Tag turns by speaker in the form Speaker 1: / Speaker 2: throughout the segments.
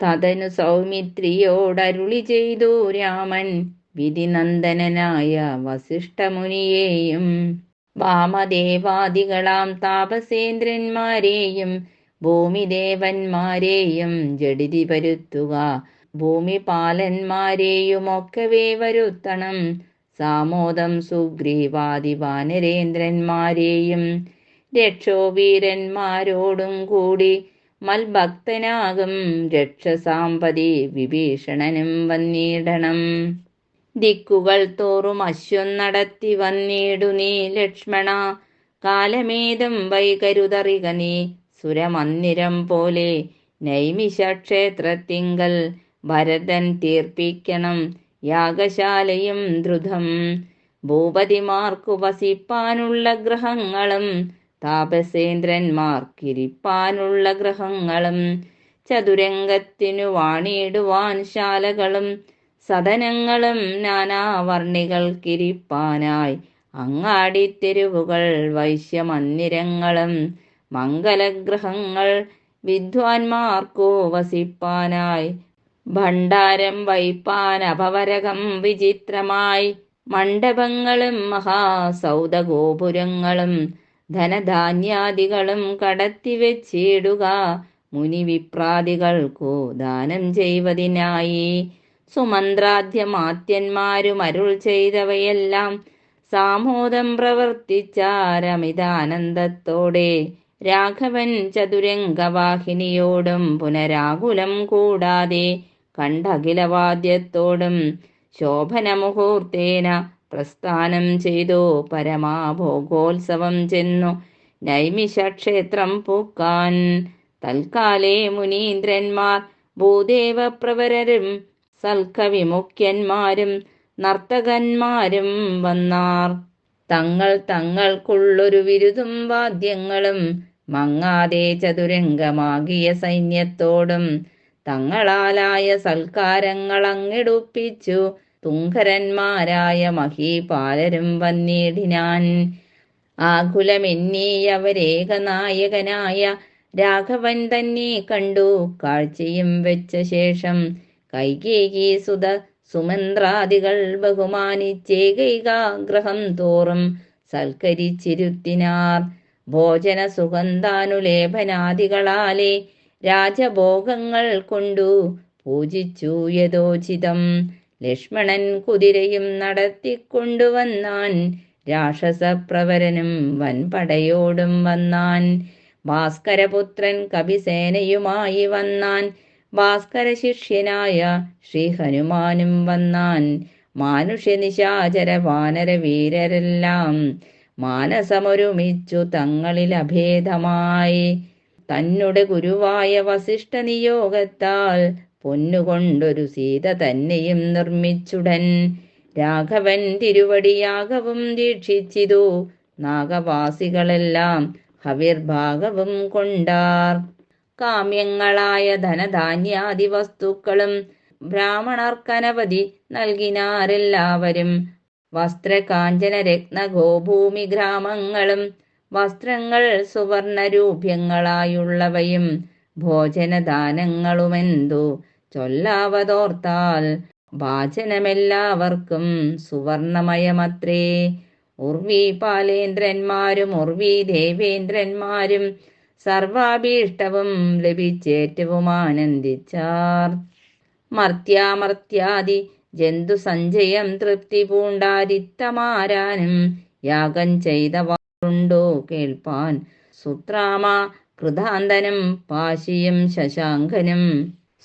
Speaker 1: തതനു സൗമിത്രിയോടരുളി ചെയ്തു രാമൻ വിധിനന്ദനായ വസിഷ്ഠമുനിയെയും വാമദേവാദികളാം താപസേന്ദ്രന്മാരെയും ഭൂമിദേവന്മാരെയും ജഡിതി വരുത്തുക ഭൂമിപാലന്മാരെയുമൊക്കവേ വരുത്തണം. സാമോദം സുഗ്രീവാദി വാനരേന്ദ്രന്മാരെയും രക്ഷോവീരന്മാരോടും കൂടി മൽഭക്തനാകും രക്ഷസാമ്പതി വിഭീഷണനും വന്നിടണം. ദിക്കുകൾ തോറും അശ്വം നടത്തി വന്നിടു നീ ലക്ഷ്മണ. കാലമേതും വൈകരുതറിക നീ സുരമന്ദിരം പോലെ. നൈമിഷക്ഷേത്രത്തിങ്കൽ ഭരതൻ തീർപ്പിക്കണം യാഗശാലയും ദ്രുതം. ഭൂപതിമാർക്കു വസിപ്പാനുള്ള ഗ്രഹങ്ങളും താപസേന്ദ്രന്മാർക്കിരിപ്പാനുള്ള ഗ്രഹങ്ങളും ചതുരംഗത്തിനു വാണിയിടുവാൻ ശാലകളും സദനങ്ങളും നാനാവർണികൾക്കിരിപ്പാനായി അങ്ങാടിത്തെരുവുകൾ വൈശ്യമന്ദിരങ്ങളും മംഗലഗ്രഹങ്ങൾ വിദ്വാൻമാർക്കു വസിപ്പാനായി. ഭണ്ഡാരം വൈപ്പാൻ അപവരകം വിചിത്രമായി. മണ്ഡപങ്ങളും മഹാസൗദഗോപുരങ്ങളും ധനധാന്യാദികളും കടത്തിവെച്ചിടുക മുനിവിപ്രാദികൾക്കു ദാനം ചെയ്വതിനായി. സുമന്ത്രാദ്യമാത്യന്മാരും അരുൾ ചെയ്തവയെല്ലാം സാമോദം പ്രവർത്തിച്ചാരമിതാനന്ദത്തോടെ രാഘവൻ ചതുരംഗവാഹിനിയോടും പുനരാകുലം കൂടാതെ കണ്ടഖിലവാദ്യത്തോടും ശോഭനമുഹൂർത്തേന പ്രസ്ഥാനം ചെയ്തു. പരമാഭോഗോത്സവം ചെന്നു. നൈമിഷക്ഷേത്രം പൂക്കാൻ. തൽക്കാലേ മുനീന്ദ്രന്മാർ ഭൂദേവപ്രവരരും സൽക്കവിമുഖ്യന്മാരും നർത്തകന്മാരും വന്നാർ. തങ്ങൾ തങ്ങൾക്കുള്ളൊരു വിരുതും വാദ്യങ്ങളും മങ്ങാതെ ചതുരംഗമാകിയ സൈന്യത്തോടും തങ്ങളാലായ സൽക്കാരങ്ങൾ അങ്ങിടുപ്പിച്ചു തുങ്കരന്മാരായ മഹീപാലരും വന്നിടിനാൻ ആകുലമെന്നീയവരേകനായകനായ രാഘവൻ തന്നെ കണ്ടു. കാഴ്ചയും വെച്ച ശേഷം കൈകേകി സുത സുമന്ത്രാദികൾ ബഹുമാനിച്ചേകൈകാഗ്രഹം തോറും സൽക്കരിച്ചിരുത്തിനാർ. ഭോജന സുഗന്ധാനുലേപനാദികളാലെ രാജഭോഗങ്ങൾ കൊണ്ടു പൂജിച്ചു യഥോചിതം. ലക്ഷ്മണൻ കുതിരയും നടത്തിക്കൊണ്ടുവന്നാൻ രാക്ഷസപ്രവരനും വൻപടയോടും വന്നാൻ ഭാസ്കരപുത്രൻ കവിസേനയുമായി വന്നാൻ ഭാസ്കര ശിഷ്യനായ ശ്രീ ഹനുമാനും വന്നാൻ മാനുഷ്യനിശാചര വാനര വീരരെല്ലാം മാനസമൊരുമിച്ചു തങ്ങളിൽ അഭേദമായി. തന്നുടെ ഗുരുവായ വസിഷ്ഠ നിയോഗത്താൽ പൊന്നുകൊണ്ടൊരു സീത തന്നെയും നിർമ്മിച്ചുടൻ രാഘവൻ തിരുവടിയാകവും ദീക്ഷിച്ചിതു. നാഗവാസികളെല്ലാം ഹവിർഭാഗവും കൊണ്ടാർ. കാമ്യങ്ങളായ ധനധാന്യാദി വസ്തുക്കളും ബ്രാഹ്മണർക്കനവധി നൽകിനാരെല്ലാവരും വസ്ത്രകാഞ്ചന രത്ന ഗോഭൂമി ഗ്രാമങ്ങളും വസ്ത്രങ്ങൾ സുവർണരൂപ്യങ്ങളായുള്ളവയും ഭോജനദാനങ്ങളുമെന്തു. ചൊല്ലാവതോർത്താൽ വാചനമെല്ലാവർക്കും സുവർണമയമത്രേ. ഉർവി പാലേന്ദ്രന്മാരും ഉർവി ദേവേന്ദ്രന്മാരും സർവാഭീഷ്ടവും ലഭിച്ചേറ്റവും ആനന്ദിച്ചാർ മർത്യാമർത്യാദി ജന്തു സഞ്ചയം തൃപ്തി പൂണ്ടാരിത്തമാരാനും യാഗം ചെയ്തവാറുണ്ടോ കേൾപ്പാൻ. സുത്രാമ കൃതാന്തനും പാശിയും ശശാങ്കനും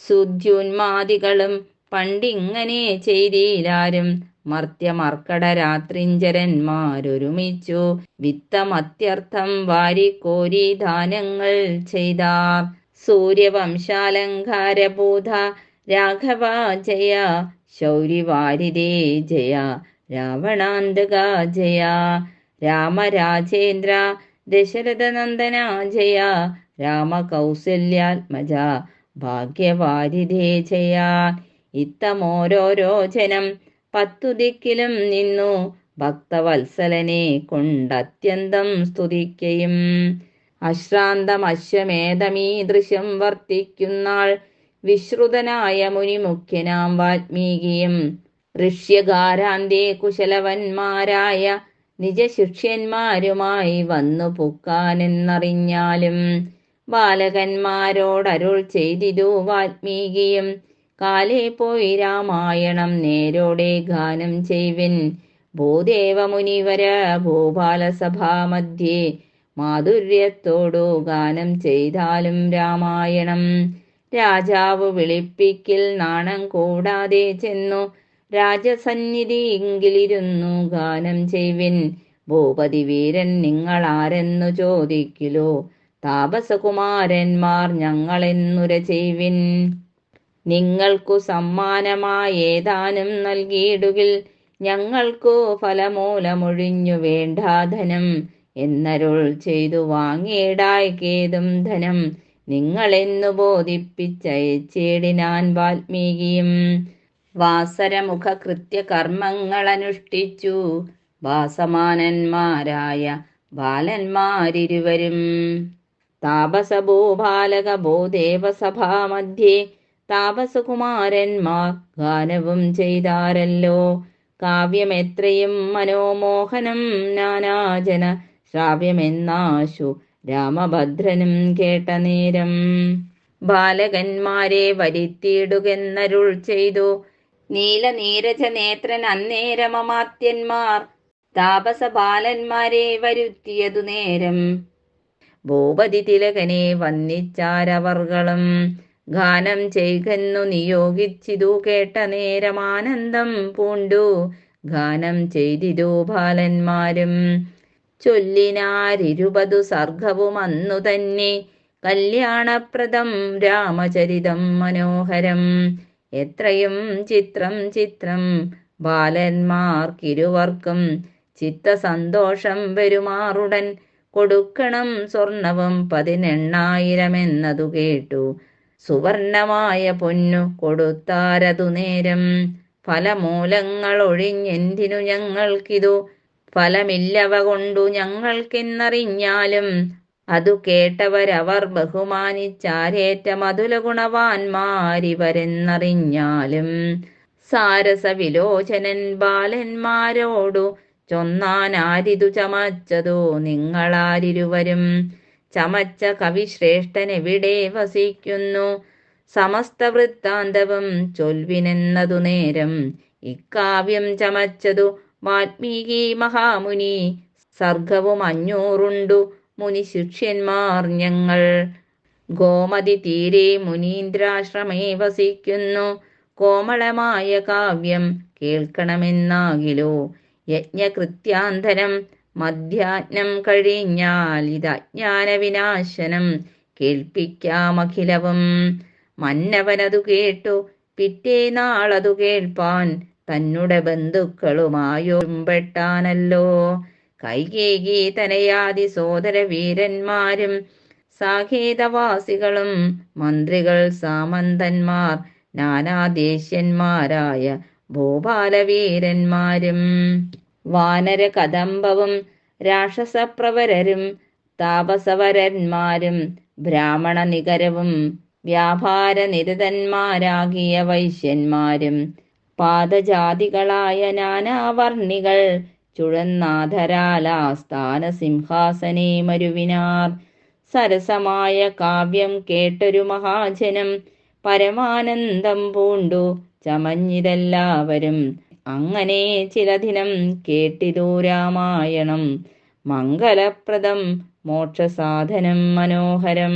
Speaker 1: സുദ്യുന്മാദികളും പണ്ടിങ്ങനെ ചെയ്തീലാരും മർത്യമർക്കട രാത്രിഞ്ചരന്മാരൊരുമിച്ചു. വിത്തമത്യർത്ഥം വാരിക്കോരി ദാനങ്ങൾ ചെയ്ത. സൂര്യവംശാലങ്കാരബോധ രാഘവ ജയ ശൗരിവാരിതേ ജയ. രാവണാന്തക ജയ. രാമരാജേന്ദ്ര ദശരഥനന്ദന ജയ. രാമകൗസല്യാത്മജ. ഭാഗ്യവാരിധേ ചെയ്യാൻ ഇത്തമോരോരോ ജനം പത്തു ദിക്കിലും നിന്നു ഭക്തവത്സലനെ കൊണ്ടത്യന്തം സ്തുതിക്കയും. അശ്രാന്തം അശ്വമേധമീ ദൃശ്യം വർത്തിക്കുന്നാൾ വിശ്രുതനായ മുനിമുഖ്യനാം വാൽമീകിയും ഋഷ്യകാരാന്തേ കുശലവന്മാരായ നിജശിഷ്യന്മാരുമായി വന്നു പൊക്കാനെന്നറിഞ്ഞാലും ബാലകന്മാരോടരുൾ ചെയ്തിതു വാൽമീകിയും കാലേ പോയി രാമായണം നേരോടെ ഗാനം ചെയ്വിൻ. ഭൂദേവമുനിവര ഭൂപാലസഭാമധ്യേ മാധുര്യത്തോടു ഗാനം ചെയ്താലും രാമായണം. രാജാവ് വിളിപ്പിക്കിൽ നാണം കൂടാതെ ചെന്നു. രാജസന്നിധി എങ്കിലിരുന്നു ഗാനം ചെയ്വിൻ. ഭൂപതി വീരൻ നിങ്ങൾ ആരെന്നു ചോദിക്കിലോ? താപസകുമാരന്മാർ ഞങ്ങളെന്നുര ചെയ്വിൻ. നിങ്ങൾക്കു സമ്മാനമായി ഏതാനും നൽകിയിടുകിൽ ഞങ്ങൾക്കു ഫലമൂലമൊഴിഞ്ഞു വേണ്ടാധനം. എന്നരുൾ ചെയ്തു വാങ്ങിയിടായ്ക്കേതും ധനം. നിങ്ങളെന്നു ബോധിപ്പിച്ചയച്ചേടിനാൻ വാൽമീകിയും. വാസരമുഖ കൃത്യകർമ്മങ്ങളനുഷ്ഠിച്ചു വാസമാനന്മാരായ ബാലന്മാരിരുവരും. താപസഭൂപാലക ഭൂദേവസഭാമധ്യേ താപസകുമാരന്മാർ ഗാനവും ചെയ്താരല്ലോ. കാവ്യമെത്രയും മനോമോഹനം നാനാജന ശ്രാവ്യമെന്നാശു രാമഭദ്രനും കേട്ട നേരം. ബാലകന്മാരെ വരുത്തിയിടുകെന്നരുൾ ചെയ്തു. നീലനീരജ നേത്രൻ അന്നേരമമാത്യന്മാർ താപസ ബാലന്മാരെ വരുത്തിയതു നേരം. ഭൂപതി തിലകനെ വന്നിച്ചാരവർകളും ഗാനം ചെയ്കന്നു നിയോഗിച്ചിതു കേട്ട നേരമാനന്ദം പൂണ്ടു. ഗാനം ചെയ്തിരു ബാലന്മാരും. ചൊല്ലിനാരിരുപതു സർഗവും അന്നു തന്നെ. കല്യാണപ്രദം രാമചരിതം മനോഹരം. എത്രയും ചിത്രം ചിത്രം ബാലന്മാർക്കിരുവർക്കും ചിത്തസന്തോഷം വരുമാറുടൻ. കൊടുക്കണം സ്വർണവും പതിനെണ്ണായിരമെന്നതു കേട്ടു. സുവർണമായ പൊന്നു കൊടുത്താരതു നേരം. ഫലമൂലങ്ങൾ ഒഴിഞ്ഞെന്തിനു ഞങ്ങൾക്കിതു? ഫലമില്ലവ കൊണ്ടു ഞങ്ങൾക്കെന്നറിഞ്ഞാലും അതു കേട്ടവരവർ ബഹുമാനിച്ചാരേറ്റ മധുല ഗുണവാന്മാരിവരെന്നറിഞ്ഞാലും സാരസവിലോചനൻ ബാലന്മാരോടു ചൊന്നാനാരിതു ചമച്ചതോ നിങ്ങളാരിരുവരും. ചമച്ച കവിശ്രേഷ്ഠൻ എവിടെ വസിക്കുന്നു? സമസ്ത വൃത്താന്തവും ചൊൽവിനെന്നതു നേരം ഇക്കാവ്യം ചമച്ചതു. വാൽമീകി മഹാമുനി സർഗവും അഞ്ഞൂറുണ്ടു. മുനി ശിഷ്യന്മാർ ഞങ്ങൾ. ഗോമതി തീരെ മുനീന്ദ്രാശ്രമേ വസിക്കുന്നു. കോമളമായ കാവ്യം കേൾക്കണമെന്നാകിലോ? യജ്ഞകൃത്യാന്തരം മധ്യാഹ്നം കഴിഞ്ഞാൽ ഇത് അജ്ഞാന വിനാശനം കേൾപ്പിക്കാമഖിലവും. മന്നവനതു കേട്ടു. പിറ്റേ നാളതു കേൾപ്പാൻ തന്നുടെ ബന്ധുക്കളുമായോമ്പെട്ടാനല്ലോ കൈകേകി തനയാതി സോദര വീരന്മാരും സാഖേതവാസികളും മന്ത്രികൾ സാമന്തന്മാർ നാനാദേശന്മാരായ ഭൂപാലവീരന്മാരും വാനര കദംബവും രാക്ഷസപ്രവരരും താപസവരന്മാരും ബ്രാഹ്മണ നികരവും വ്യാപാര നിരതന്മാരാകിയ വൈശ്യന്മാരും പാദജാതികളായ നാനാവർണികൾ ചുഴന്നാഥരാലാസ്ഥാന സിംഹാസനേ മരുവിനാർ. സരസമായ കാവ്യം കേട്ടൊരു മഹാജനം പരമാനന്ദം പൂണ്ടു ചമഞ്ഞിതെല്ലാവരും അങ്ങനെ ചില ദിനം കേട്ടിതു രാമായണം. മംഗലപ്രദം മോക്ഷസാധനം മനോഹരം.